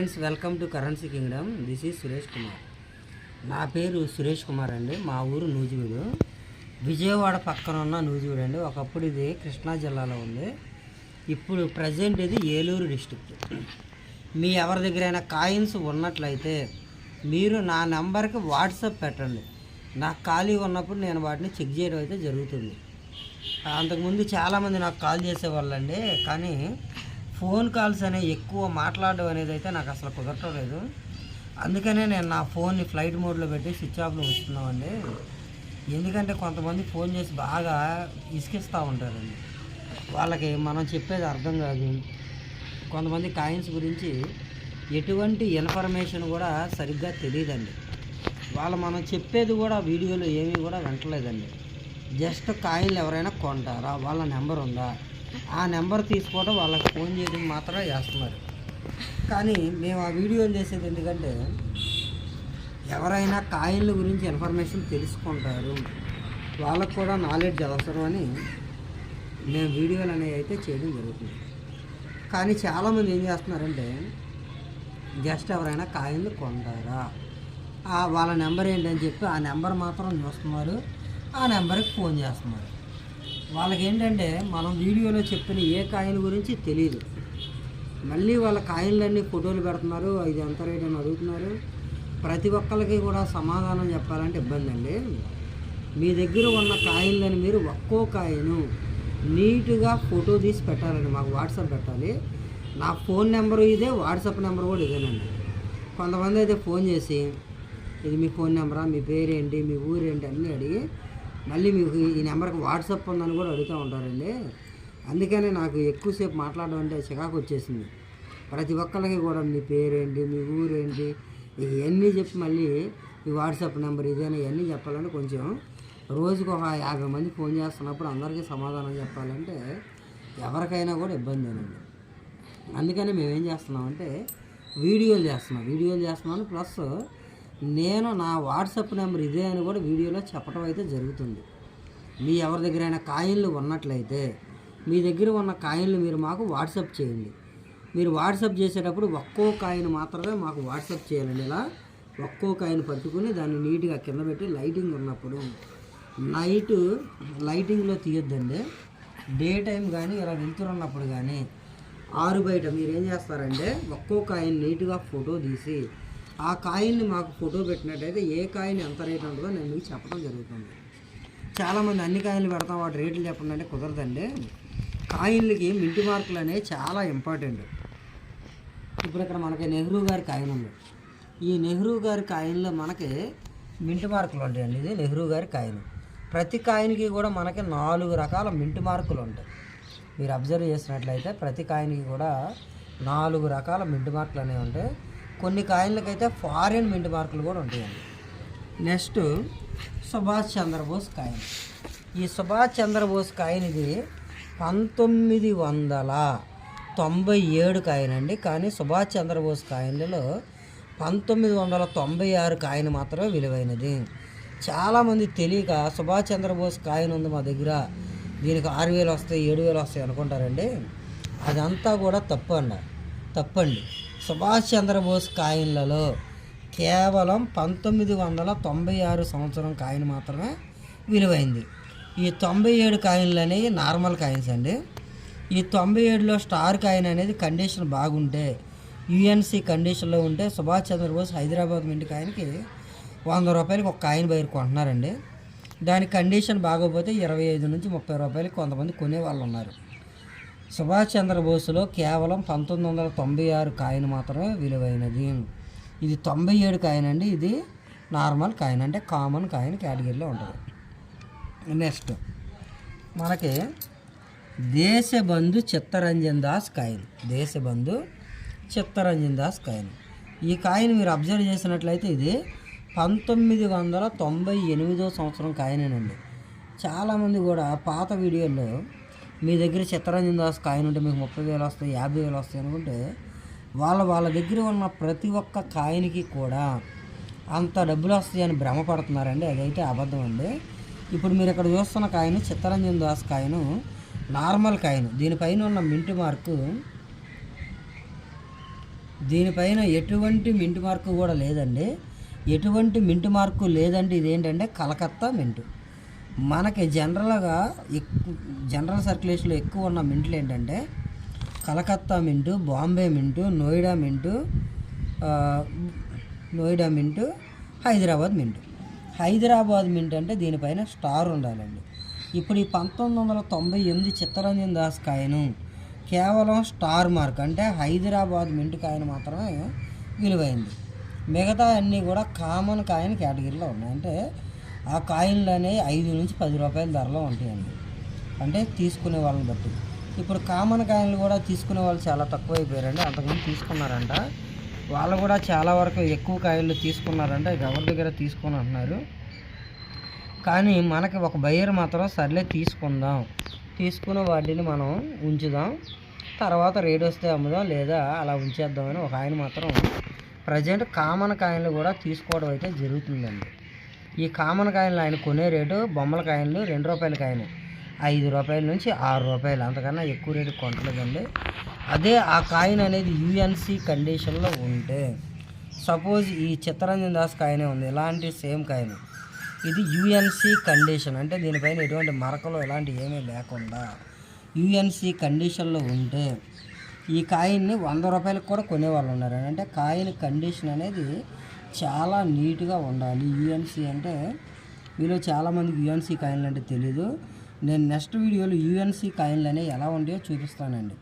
Friends welcome to currency kingdom this is Suresh Kumar నా పేరు సురేష్ కుమార్ అండి. మా ఊరు నూజివీడు. విజయవాడ పక్కన ఉన్న నూజివీడు అండి. ఒకప్పుడు ఇది కృష్ణా జిల్లాలో ఉంది. ఇప్పుడు ప్రజెంట్ ఇది ఏలూరు డిస్టిక్ మీ ఎవరి దగ్గరైనా కాయిన్స్ ఉన్నట్లయితే మీరు నా నెంబర్కి వాట్సాప్ పెట్టండి. నాకు ఖాళీ ఉన్నప్పుడు నేను వాటిని చెక్ చేయడం అయితే జరుగుతుంది. అంతకుముందు చాలామంది నాకు కాల్ చేసేవాళ్ళండి. కానీ ఫోన్ కాల్స్ అనేవి ఎక్కువ మాట్లాడడం అనేది అయితే నాకు అసలు కుదరటం లేదు. అందుకనే నేను నా ఫోన్ని ఫ్లైట్ మోడ్లో పెట్టి స్విచ్ ఆఫ్లో ఉంచుతున్నామండి. ఎందుకంటే కొంతమంది ఫోన్ చేసి బాగా ఇసుకిస్తూ ఉంటారండి. వాళ్ళకి మనం చెప్పేది అర్థం కాదు. కొంతమంది కాయిన్స్ గురించి ఎటువంటి ఇన్ఫర్మేషన్ కూడా సరిగ్గా తెలియదండి. వాళ్ళు మనం చెప్పేది కూడా వీడియోలో ఏమీ కూడా వింటలేదండి. జస్ట్ కాయిన్లు ఎవరైనా కొంటారా? వాళ్ళ నెంబర్ ఉందా? ఆ నెంబర్ తీసుకోవడం వాళ్ళకి ఫోన్ చేయడం మాత్రమే చేస్తున్నారు. కానీ మేము ఆ వీడియోలు చేసేది ఎందుకంటే ఎవరైనా కాయిన్ల గురించి ఇన్ఫర్మేషన్ తెలుసుకుంటారు. వాళ్ళకు కూడా నాలెడ్జ్ అవసరం అని మేము వీడియోలు అనేవి అయితే చేయడం జరుగుతుంది. కానీ చాలామంది ఏం చేస్తున్నారంటే జస్ట్ ఎవరైనా కాయిన్లు కొంటారా? ఆ వాళ్ళ నెంబర్ ఏంటని చెప్పి ఆ నెంబర్ మాత్రం చూస్తున్నారు. ఆ నెంబర్కి ఫోన్ చేస్తున్నారు. వాళ్ళకి ఏంటంటే మనం వీడియోలో చెప్పిన ఏ కాయిన్ గురించి తెలియదు మళ్ళీ వాళ్ళ కాయిన్లన్నీ ఫోటోలు పెడుతున్నారు ఇది ఎంత రేట్ అని అడుగుతున్నారు. ప్రతి ఒక్కరికి కూడా సమాధానం చెప్పాలంటే ఇబ్బంది అండి. మీ దగ్గర ఉన్న కాయిన్లని మీరు ఒక్కో కాయిను నీట్గా ఫోటో తీసి పెట్టాలండి మాకు వాట్సాప్ పెట్టాలి. నా ఫోన్ నెంబరు ఇదే వాట్సాప్ నెంబర్ కూడా ఇదేనండి. కొంతమంది అయితే ఫోన్ చేసి ఇది మీ ఫోన్ నెంబరా మీ పేరేంటి మీ ఊరేంటి అన్నీ అడిగి మళ్ళీ మీకు ఈ నెంబర్కి వాట్సాప్ ఉందని కూడా అడుగుతూ ఉంటారండి. అందుకనే నాకు ఎక్కువసేపు మాట్లాడడం అంటే చికాకు వచ్చేసింది. ప్రతి ఒక్కరికి కూడా మీ పేరేంటి మీ ఊరేంటి ఇవన్నీ చెప్పి మళ్ళీ ఈ వాట్సాప్ నెంబర్ ఇదేనా ఇవన్నీ చెప్పాలంటే కొంచెం రోజుకు ఒక యాభై మంది ఫోన్ చేస్తున్నప్పుడు అందరికీ సమాధానం చెప్పాలంటే ఎవరికైనా కూడా ఇబ్బందేనండి అందుకని మేము ఏం చేస్తున్నామంటే వీడియోలు చేస్తున్నాం వీడియోలు చేస్తున్నాను ప్లస్ నేను నా వాట్సాప్ నెంబర్ ఇదే అని కూడా వీడియోలో చెప్పడం అయితే జరుగుతుంది. మీ ఎవరి దగ్గరైనా కాయిన్లు ఉన్నట్లయితే మీ దగ్గర ఉన్న కాయిన్లు మీరు మాకు వాట్సాప్ చేయండి. మీరు వాట్సాప్ చేసేటప్పుడు ఒక్కో కాయిన్ మాత్రమే మాకు వాట్సాప్ చేయాలండి ఇలా. ఒక్కో కాయిన్ పట్టుకుని దాన్ని నీట్గా కింద పెట్టి లైటింగ్ ఉన్నప్పుడు. నైట్ లైటింగ్లో తీయొద్దండి. డే టైం కానీ ఇలా వెళ్తున్నప్పుడు కానీ ఆరు బయట మీరు ఏం చేస్తారంటే ఒక్కో కాయిన్ నీట్గా ఫోటో తీసి ఆ కాయిన్ని మాకు ఫోటో పెట్టినట్టయితే ఏ కాయిన్ ఎంత రేట్ ఉంటుందో నేను మీకు చెప్పడం జరుగుతుంది. చాలామంది అన్ని కాయిన్లు పెడతాం వాటి రేట్లు చెప్పండి అంటే కుదరదండి. కాయిన్లకి మింటి మార్కులు అనేవి చాలా ఇంపార్టెంట్. ఇప్పుడు ఇక్కడ మనకి నెహ్రూ గారి కాయిన్ ఉంది. ఈ నెహ్రూ గారి కాయిన్లో మనకి మింటి మార్కులు ఉంటాయండి. ఇది నెహ్రూ గారి కాయిన్. ప్రతి కాయిన్కి కూడా మనకి నాలుగు రకాల మింటి మార్కులు ఉంటాయి. మీరు అబ్జర్వ్ చేసినట్లయితే ప్రతి కాయిన్కి కూడా నాలుగు రకాల మింటి మార్కులు అనేవి ఉంటాయి. కొన్ని కాయిన్లకైతే ఫారిన్ మింట్ మార్కులు కూడా ఉంటాయండి. నెక్స్ట్ సుభాష్ చంద్రబోస్ కాయిన్ ఈ సుభాష్ చంద్రబోస్ కాయిన్ ఇది పంతొమ్మిది వందల తొంభై ఏడు కాయిన్ అండి కానీ సుభాష్ చంద్రబోస్ కాయిన్లలో పంతొమ్మిది వందల తొంభై ఆరు కాయిన్ మాత్రమే విలువైనది. చాలామంది తెలియక సుభాష్ చంద్రబోస్ కాయిన్ ఉంది మా దగ్గర. దీనికి ఆరు వేలు వస్తాయి ఏడు వేలు వస్తాయి అనుకుంటారండి. అదంతా కూడా తప్పు అండి తప్పండి. సుభాష్ చంద్రబోస్ కాయిన్లలో కేవలం పంతొమ్మిది వందల తొంభై ఆరు సంవత్సరం కాయిన్ మాత్రమే విలువైంది. ఈ తొంభై ఏడు కాయిన్లు అనేవి నార్మల్ కాయిన్స్ అండి. ఈ తొంభై ఏడులో స్టార్ కాయిన్ అనేది కండిషన్ బాగుంటే యుఎన్సి కండిషన్లో ఉంటే సుభాష్ చంద్రబోస్ హైదరాబాద్ మింటి కాయన్కి వంద రూపాయలకి ఒక కాయిన్ బయట కొంటున్నారండి. దాని కండిషన్ బాగోపోతే ఇరవై ఐదు నుంచి ముప్పై రూపాయలకి కొంతమంది కొనే వాళ్ళు ఉన్నారు. సుభాష్ చంద్రబోస్లో కేవలం పంతొమ్మిది వందల తొంభై ఆరు కాయిన్ మాత్రమే విలువైనది. ఇది తొంభై ఏడు కాయిన్ అండి. ఇది నార్మల్ కాయిన్ అంటే కామన్ కాయిన్ కేటగిరీలో ఉంటుంది. నెక్స్ట్ మనకి దేశబంధు చిత్తరంజన్ దాస్ కాయిన్. దేశబంధు చిత్తరంజన్ దాస్ కాయిన్. ఈ కాయిన్ మీరు అబ్జర్వ్ చేసినట్లయితే ఇది పంతొమ్మిది వందల తొంభై ఎనిమిదో సంవత్సరం కాయినేనండి. చాలామంది కూడా పాత వీడియోల్లో మీ దగ్గర చిత్తరంజన్ దాస్ కాయిన్ ఉంటే మీకు ముప్పై వేలు వస్తాయి యాభై వేలు వస్తాయి అనుకుంటే వాళ్ళ వాళ్ళ దగ్గర ఉన్న ప్రతి ఒక్క కాయిన్కి కూడా అంత డబ్బులు వస్తాయని భ్రమపడుతున్నారండి. అదైతే అబద్ధం అండి. ఇప్పుడు మీరు ఇక్కడ చూస్తున్న coin Chittaranjan Das coin normal coin. దీనిపైన ఉన్న మింటు మార్కు దీనిపైన ఎటువంటి మింటు మార్కు కూడా లేదండి. ఎటువంటి మింటు మార్కు లేదంటే ఇదేంటంటే కలకత్తా మింటు. మనకి జనరల్గా ఎక్కు జనరల్ సర్క్యులేషన్లో ఎక్కువ ఉన్న మింట్లు ఏంటంటే Calcutta mint Bombay mint Noida mint Noida mint Hyderabad mint. Hyderabad mint అంటే దీనిపైన స్టార్ ఉండాలండి. ఇప్పుడు ఈ పంతొమ్మిది వందల తొంభై ఎనిమిది చిత్తరంజన్ దాస్ కాయను కేవలం స్టార్ మార్క్ అంటే హైదరాబాద్ మింట్ కాయను మాత్రమే విలువైంది. మిగతా అన్నీ కూడా కామన్ కాయన్ కేటగిరీలో ఉన్నాయి. అంటే ఆ కాయిన్లు అనేవి ఐదు నుంచి పది రూపాయల ధరలో ఉంటాయండి. అంటే తీసుకునే వాళ్ళని బట్టి. ఇప్పుడు కామన్ కాయిన్లు కూడా తీసుకునే వాళ్ళు చాలా తక్కువ అయిపోయారండి అంతకుముందు తీసుకున్నారంట. వాళ్ళు కూడా చాలా వరకు ఎక్కువ కాయలు తీసుకున్నారంటే. ఎవరి దగ్గర తీసుకుని అంటున్నారు. కానీ మనకి ఒక బయ్యర్ మాత్రం సర్లే తీసుకుందాం. తీసుకున్న వాటిని మనం ఉంచుదాం. తర్వాత రేట్ వస్తే అమ్ముదాం లేదా అలా ఉంచేద్దామని ఒక ఆయన మాత్రం ప్రజెంట్ కామన్ కాయలు కూడా తీసుకోవడం అయితే జరుగుతుందండి. ఈ కామన్ కాయలు ఆయన కొనే రేటు బొమ్మల కాయలు రెండు రూపాయల కాయలు ఐదు రూపాయల నుంచి ఆరు రూపాయలు. అంతకన్నా ఎక్కువ రేటు కొనలేదండి అదే ఆ కాయిన్ అనేది యూఎన్సి కండిషన్లో ఉంటే సపోజ్ ఈ చిత్తరంజన్ దాస్ కాయనే ఉంది ఇలాంటి సేమ్ కాయిన్. ఇది యుఎన్సి కండిషన్ అంటే దీనిపైన ఎటువంటి మరకలు ఇలాంటి ఏమీ లేకుండా యుఎన్సి కండిషన్లో ఉంటే ఈ కాయిన్ని వంద రూపాయలకు కూడా కొనేవాళ్ళు ఉన్నారు అంటే కాయిన్ కండిషన్ అనేది చాలా నీట్గా ఉండాలి. యూఎన్సీ అంటే మీలో చాలామందికి యూఎన్సీ కాయిన్లు అంటే తెలీదు. నేను నెక్స్ట్ వీడియోలో యుఎన్సి కాయిన్లు అనేవి ఎలా ఉంటాయో చూపిస్తానండి.